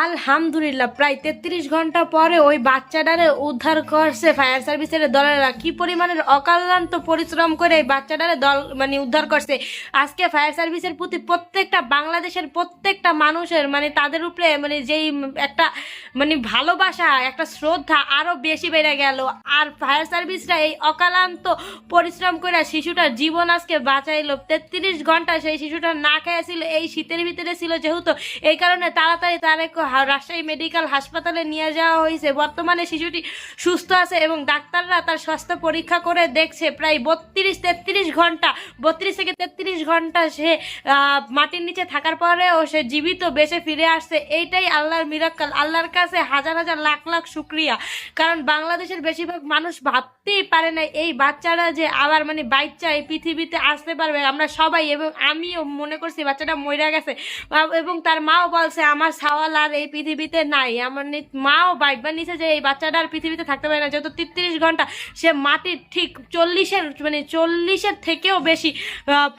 আলহামদুলিল্লাহ, প্রায় তেত্রিশ ঘণ্টা পরে ওই বাচ্চাটারে উদ্ধার করছে ফায়ার সার্ভিসের দলেরা। কি পরিমাণের অকালান্ত পরিশ্রম করে এই বাচ্চাটারে দল মানে উদ্ধার করছে। আজকে ফায়ার সার্ভিসের প্রতি প্রত্যেকটা বাংলাদেশের প্রত্যেকটা মানুষের মানে তাদের উপরে মানে যেই একটা মানে ভালোবাসা, একটা শ্রদ্ধা আরও বেশি বেড়ে গেল। আর ফায়ার সার্ভিসরা এই অকালান্ত পরিশ্রম করে শিশুটার জীবন আজকে বাঁচাইলো। তেত্রিশ ঘণ্টা সেই শিশুটা না খেয়ে ছিল, এই শীতের ভিতরে ছিল যেহেতু, এই কারণে তাড়াতাড়ি তারে রাজশাহী মেডিকেল হাসপাতালে নিয়ে যাওয়া হয়েছে। বর্তমানে শিশুটি সুস্থ আছে এবং ডাক্তাররা তার স্বাস্থ্য পরীক্ষা করে দেখছে। প্রায় বত্রিশ, তেত্রিশ ঘণ্টা, বত্রিশ থেকে তেত্রিশ ঘণ্টা সে মাটির নিচে থাকার পরেও সে জীবিত বেঁচে ফিরে আসছে। এইটাই আল্লাহর মিরাক্কাল। আল্লাহর কাছে হাজার হাজার লাখ লাখ শুক্রিয়া। কারণ বাংলাদেশের বেশিরভাগ মানুষ ভাবতেই পারে না, এই বাচ্চারা যে আবার মানে বাচ্চা এই পৃথিবীতে আসতে পারবে। আমরা সবাই এবং আমিও মনে করছি বাচ্চাটা মরে গেছে। এবং তার মাও বলছে, আমার সাওয়াল আর এই পৃথিবীতে নাই। আমার মাও বাইবা নিছে যে এই বাচ্চাটা আর পৃথিবীতে থাকতে পারে না। যেহেতু তেত্রিশ ঘণ্টা সে মাটির ঠিক চল্লিশের মানে চল্লিশের থেকেও বেশি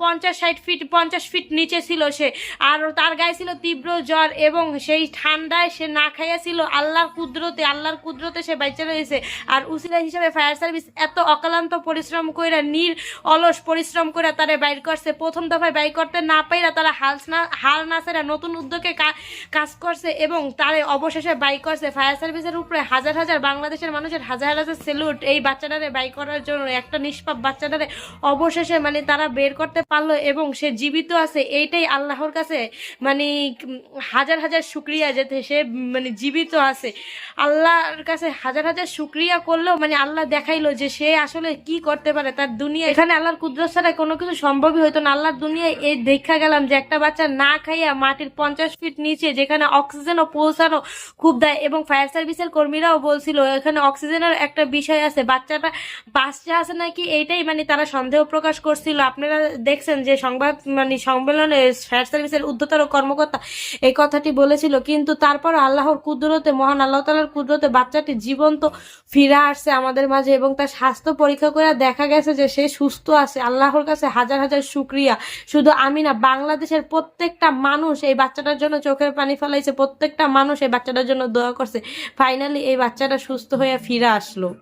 পঞ্চাশ ষাট ফিট, পঞ্চাশ ফিট নিচে ছিল সে। আর তার গায়ে ছিল তীব্র জ্বর এবং সেই ঠান্ডায় সে না খাইয়াছিল আল্লাহর কুদরতে আল্লাহর কুদরতে সে বাচ্চা রয়েছে। আর উসিলা হিসাবে ফায়ার সার্ভিস এত অক্লান্ত পরিশ্রম করে নির অলস পরিশ্রম করে তারা বাইর করছে। প্রথম দফায় বাইর করতে না পাইরা তারা হাল না হাল না সেরা নতুন উদ্যোগে কাজ করছে। এবং তারে অবশেষে বাই করছে ফায়ার সার্ভিসের উপরে হাজার হাজার বাংলাদেশের মানুষের হাজার হাজার সেলুট এই বাচ্চাটারে বাই করার জন্য, একটা নিষ্পাপ বাচ্চাটারে অবশেষে মানে তারা বের করতে পারল এবং সে জীবিত আছে, এইটাই আল্লাহর কাছে মানে হাজার হাজার শুক্রিয়া যেতে সে মানে জীবিত আছে। আল্লাহর কাছে হাজার হাজার শুক্রিয়া করলেও মানে আল্লাহ দেখাইলো যে সে আসলে কি করতে পারে, তার দুনিয়া এখানে আল্লাহর কুদরত ছাড়া কোনো কিছু সম্ভবই হতো না। আল্লাহর দুনিয়ায় এই দেখা গেলাম যে একটা বাচ্চা না খাইয়া মাটির পঞ্চাশ ফিট নিচে যেখানে অক্সিজেনও পৌঁছানো খুব দেয় এবং ফায়ার সার্ভিসের কর্মীরাও বলছিল, এখানে অক্সিজেনের একটা বিষয় আছে, বাচ্চাটা বাচ্চা আছে নাকি এইটাই মানে তারা সন্দেহ প্রকাশ করছিল। আপনারা দেখছেন যে সংবাদ মানে সম্মেলনে ফায়ার সার্ভিসের উদ্ধতর কর্মকর্তা এই কথাটি বলেছিল, কিন্তু তারপর আল্লাহর কুদরতে, মহান আল্লাহ তালার কুদরতে বাচ্চাটি জীবন্ত ফিরে আসছে আমাদের মাঝে এবং তার স্বাস্থ্য পরীক্ষা করে দেখা গেছে যে সে সুস্থ আছে। আল্লাহর কাছে হাজার হাজার শুক্রিয়া। শুধু আমি না, বাংলাদেশের প্রত্যেকটা মানুষ এই বাচ্চাটার জন্য চোখের পানি ফেলাইছে প্রত্যেকটা মানুষ এই বাচ্চাটার জন্য দোয়া করছে। ফাইনালি এই বাচ্চাটা সুস্থ হয়ে ফিরে আসলো।